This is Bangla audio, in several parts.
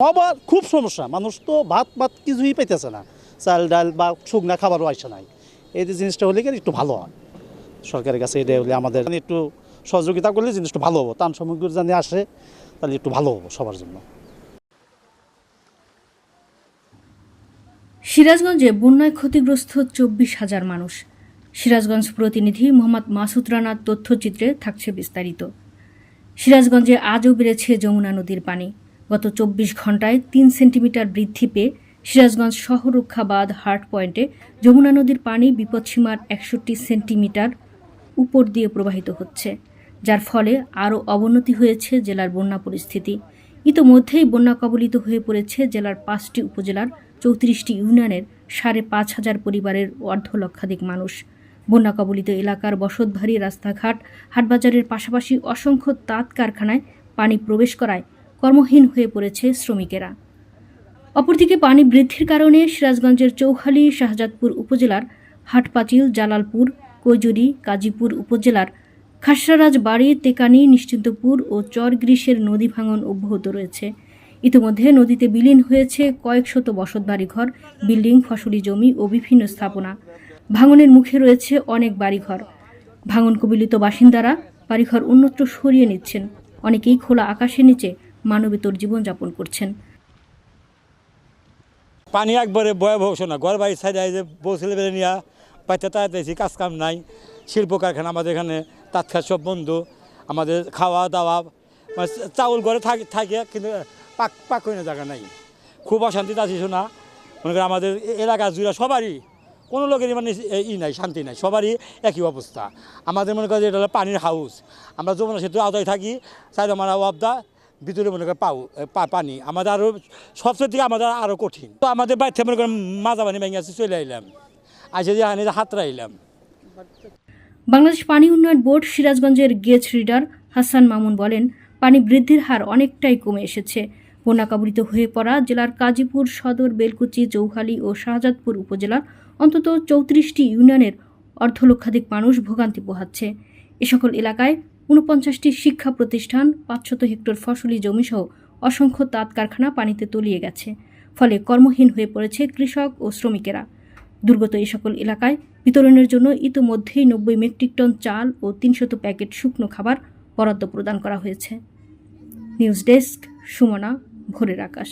আবার খুব সমস্যা। মানুষ তো ভাত ভাত কিছুই পাইতেছে না। চাল ডাল বা শুকনা খাবারও আসে নাই। এই যে জিনিসটা হলে একটু ভালো হয়। সরকারের কাছে এটা হলে আমাদের একটু সহযোগিতা করলে জিনিসটা ভালো হব। তান সামগ্রী জানি আসে, তাহলে একটু ভালো হব সবার জন্য। সিরাজগঞ্জে বন্যায় ক্ষতিগ্রস্ত চব্বিশ হাজার মানুষ। সিরাজগঞ্জ প্রতিনিধি মোহাম্মদ মাসুদ রানার তথ্যচিত্রে থাকছে বিস্তারিত। সিরাজগঞ্জে আজও বেড়েছে যমুনা নদীর পানি। গত চব্বিশ ঘন্টায় তিন সেন্টিমিটার বৃদ্ধি পেয়ে সিরাজগঞ্জ শহররক্ষা বাঁধ হার্ট পয়েন্টে যমুনা নদীর পানি বিপদসীমার একষট্টি সেন্টিমিটার উপর দিয়ে প্রবাহিত হচ্ছে, যার ফলে আরও অবনতি হয়েছে জেলার বন্যা পরিস্থিতি। ইতোমধ্যেই বন্যা কবলিত হয়ে পড়েছে জেলার পাঁচটি উপজেলার চৌত্রিশটি ইউনিয়নের সাড়ে পাঁচ হাজার পরিবারের অর্ধ লক্ষাধিক মানুষ। বন্যা কবলিত এলাকার বসতভারী রাস্তাঘাট, হাটবাজারের পাশাপাশি অসংখ্য তাঁত কারখানায় পানি প্রবেশ করায় কর্মহীন হয়ে পড়েছে শ্রমিকেরা। অপরদিকে পানি বৃদ্ধির কারণে সিরাজগঞ্জের চৌহালি, শাহজাদপুর উপজেলার হাটপাচিল, জালালপুর, কৈজুরি, কাজীপুর উপজেলার খাসরারাজ বাড়ি তেকানি নিশ্চিন্তপুর ও চর গ্রীষের নদী ভাঙন অব্যাহত রয়েছে। ইতিমধ্যে নদীতে বিলীন হয়েছে কয়েক শত বসত বাড়িঘর, বিল্ডিং, ফসলি জমি ও বিভিন্ন স্থাপনা। ভাঙনের মুখে রয়েছে অনেক বাড়িঘর। ভাঙন কবিলিত বাসিন্দারা বাড়িঘর অন্যত্র সরিয়ে নিচ্ছেন। অনেকেই খোলা আকাশের নিচে মানবেতর জীবনযাপন করছেন। পানি একবারে ভয়াবহ ঘর বাড়ি সাইডে যে বউ ছেলে বেড়ে নিয়ে বাচ্চা তাড়াতাড়ি কাজ কাম নাই। শিল্প কারখানা আমাদের এখানে তাৎক্ষাৎ সব বন্ধ। আমাদের খাওয়া দাওয়া মানে চাউল ঘরে থাকে থাকে, কিন্তু পাক পাক করে জায়গা নাই। খুব অশান্তিতে আছি শোনা। মনে করি আমাদের এলাকা জুড়ে সবারই, কোনো লোকেরই মানে ই নাই, শান্তি নাই, সবারই একই অবস্থা। আমাদের মনে করি এটা হলো পানির হাউস। আমরা যমুনা সেতু আওতায় থাকি সাইড আমার অবদা ভিতরে মনে করেন পাও পানি। আমাদের আরও সবচেয়ে থেকে আমাদের আরও কঠিন। তো আমাদের বাড়িতে মনে করেন মাজা পানি ভেঙে আছে চলে আইলাম। আসে যে হানি হাতরা আইলাম বাংলাদেশ পানি উন্নয়ন বোর্ড সিরাজগঞ্জের গেজ রিডার হাসান মামুন বলেন, পানি বৃদ্ধির হার অনেকটাই কমে এসেছে। বন্যা কবলিত হয়ে পড়া জেলার কাজীপুর সদর, বেলকুচি, চৌখালী ও শাহজাদপুর উপজেলার অন্তত চৌত্রিশটি ইউনিয়নের অর্ধলক্ষাধিক মানুষ ভোগান্তি পোহাচ্ছে। এ সকল এলাকায় ঊনপঞ্চাশটি শিক্ষা প্রতিষ্ঠান, পাঁচশত হেক্টর ফসলি জমিসহ অসংখ্য তাঁত কারখানা পানিতে তলিয়ে গেছে। ফলে কর্মহীন হয়ে পড়েছে কৃষক ও শ্রমিকেরা। দুর্গত এই সকল এলাকায় বিতরণের জন্য ইতোমধ্যেই নব্বই মেট্রিক টন চাল ও তিনশত প্যাকেট শুকনো খাবার বরাদ্দ প্রদান করা হয়েছে। নিউজ ডেস্ক, সুমনা, ভোরের আকাশ।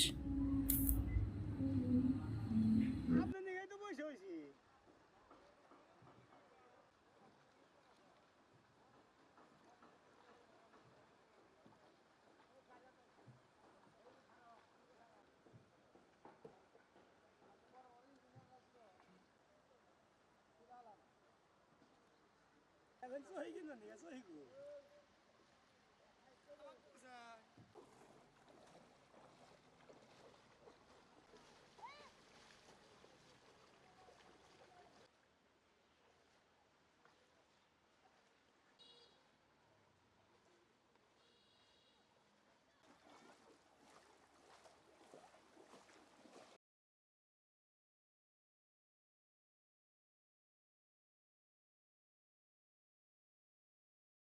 还能做一个呢，连做一个。